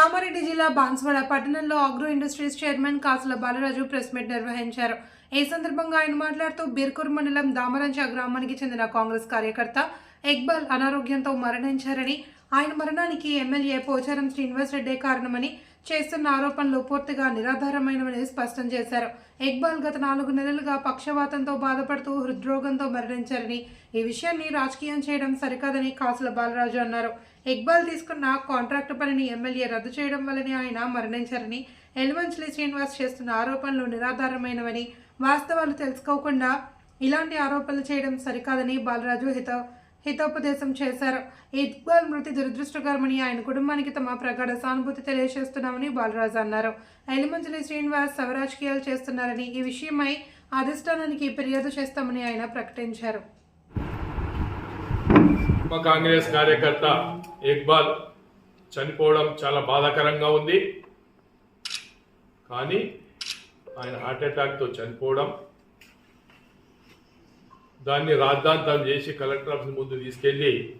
కామారెడ్డి జిల్లా బాన్స్వాడ పట్టణంలో agro industries chairman కాసుల బాలరాజు ప్రెస్ మీట్ నిర్వహించారు. ఈ సందర్భంగా ఆయన మాట్లాడుతూ బీర్కూర్ మండలం దామరంచ గ్రామానికి చెందిన కాంగ్రెస్ కార్యకర్త ఇక్బాల్ అనారోగ్యంతో మరణించారని ఆయన మరణానికి ఎమ్మెల్యే పోచారం శ్రీనివాస్ రెడ్డే కారణమని చేస్తున్న ఆరోపణలు పూర్తిగా నిరాధారమైనవని స్పష్టం చేశారు. ఇక్బాల్ గత నాలుగు నెలలుగా పక్షవాతంతో బాధపడుతూ హృద్రోగంతో మరణించారని ఈ విషయాన్ని రాజకీయం చేయడం సరికాదని కాసుల బాలరాజు అన్నారు. ఇక్బాల్ తీసుకున్న కాంట్రాక్టు పనిని ఎమ్మెల్యే రద్దు చేయడం వల్లనే ఆయన మరణించారని ఎల్వంచలి శ్రీనివాస్ చేస్తున్న ఆరోపణలు నిరాధారమైనవని వాస్తవాలు తెలుసుకోకుండా ఇలాంటి ఆరోపణలు చేయడం సరికాదని బాలరాజు హిత హితోపదేశం చేశారు. ఇక్బాల్ మృతి దురదృష్టకరమని ఆయన కుటుంబానికి తమ ప్రగాఢ సానుభూతి తెలియజేస్తున్నామని బాలరాజు అన్నారు. ఎలిమంజలి శ్రీనివాస్ సవరాజకీయాలు చేస్తున్నారని ఈ విషయమై అధిష్టానానికి ఫిర్యాదు చేస్తామని ఆయన ప్రకటించారు. మా కాంగ్రెస్ కార్యకర్త ఇక్బాల్ చనిపోవడం చాలా బాధాకరంగా ఉంది. కానీ ఆయన హార్ట్ అటాక్తో చనిపోవడం దాన్ని రాద్ధాంతం చేసి కలెక్టర్ ఆఫీస్ ముందు తీసుకెళ్ళి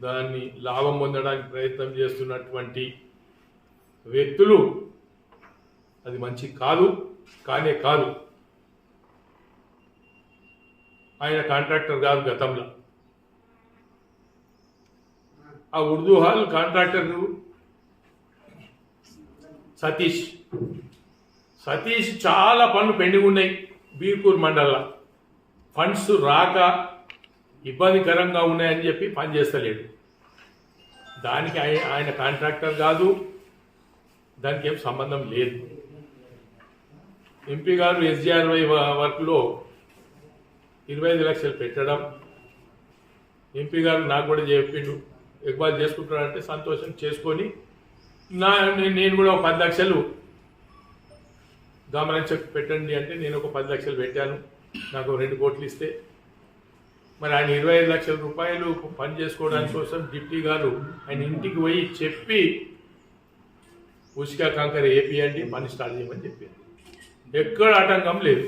దాన్ని లాభం పొందడానికి ప్రయత్నం చేస్తున్నటువంటి వ్యక్తులు అది మంచి కాదు కానే కాదు. ఆయన కాంట్రాక్టర్ కాదు గతంలో. ఆ ఉర్దూ హాల్ కాంట్రాక్టర్ సతీష్. సతీష్ చాలా పనులు పెండింగ్ ఉన్నాయి బీర్పూర్ మండలంలో. ఫండ్స్ రాక ఇబ్బందికరంగా ఉన్నాయని చెప్పి పని చేస్తలేడు దానికి ఆయన కాంట్రాక్టర్ కాదు దానికి ఏం సంబంధం లేదు. ఎంపీ గారు ఎస్జీఆర్వై వర్క్లో ఇరవై ఐదు లక్షలు పెట్టడం ఎంపీ గారు నాకు కూడా చెప్పిండు ఎగ్బాల్ చేసుకుంటాడంటే సంతోషం చేసుకొని నా నేను కూడా ఒక పది లక్షలు గమనించక పెట్టండి అంటే నేను ఒక పది లక్షలు పెట్టాను. నాకు రెండు కోట్లు ఇస్తే. మరి ఆయన ఇరవై ఐదు లక్షల రూపాయలు పని చేసుకోవడానికి కోసం డిప్టీ గారు ఆయన ఇంటికి పోయి చెప్పి ఉసికా కంకర ఏపీయండి పని స్టార్ట్ చేయమని చెప్పింది ఎక్కడ ఆటంకం లేదు.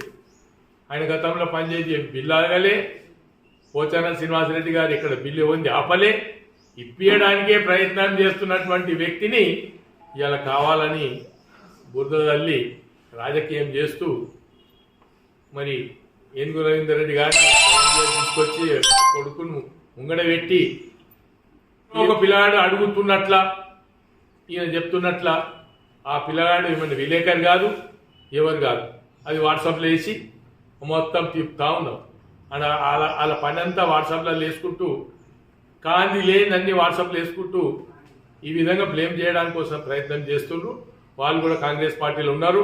ఆయన గతంలో పనిచేసి బిల్లు ఆగలే పోచాన శ్రీనివాసరెడ్డి గారు ఇక్కడ బిల్లు ఉంది ఆపలే. ఇప్పియడానికే ప్రయత్నం చేస్తున్నటువంటి వ్యక్తిని ఇలా కావాలని బురద తల్లి రాజకీయం చేస్తూ మరి ఏనుగు రవీందర్ రెడ్డి గారిని తీసుకొచ్చి కొడుకును ముంగడ పెట్టి ఒక పిల్లగాడు అడుగుతున్నట్ల ఈయన చెప్తున్నట్ల ఆ పిల్లగాడు ఏమైనా విలేకరు కాదు ఎవరు కాదు. అది వాట్సాప్లో వేసి మొత్తం తిప్పుతా ఉన్నాం. అలా అలా వాళ్ళ పని అంతా వాట్సాప్లో వేసుకుంటూ కాంతి లేని వాట్సాప్లో వేసుకుంటూ ఈ విధంగా బ్లేమ్ చేయడానికి కోసం ప్రయత్నం చేస్తుండ్రు. వాళ్ళు కూడా కాంగ్రెస్ పార్టీలో ఉన్నారు.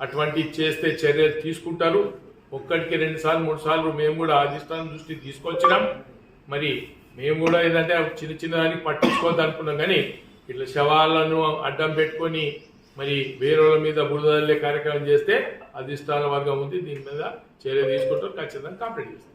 అటువంటి చేస్తే చర్యలు తీసుకుంటారు. ఒక్కటికి రెండు సార్లు మూడు సార్లు మేము కూడా అధిష్టానం దృష్టి తీసుకొచ్చినాం. మరి మేము కూడా ఏంటంటే చిన్న చిన్న దానికి పట్టించుకోవద్దు అనుకున్నాం కానీ ఇట్లా శవాలను అడ్డం పెట్టుకొని మరి వేరే మీద బురదల్లే కార్యక్రమం చేస్తే అధిష్టాన వర్గం ఉంది దీని మీద చర్య తీసుకుంటారు ఖచ్చితంగా కంప్లీట్ చేస్తారు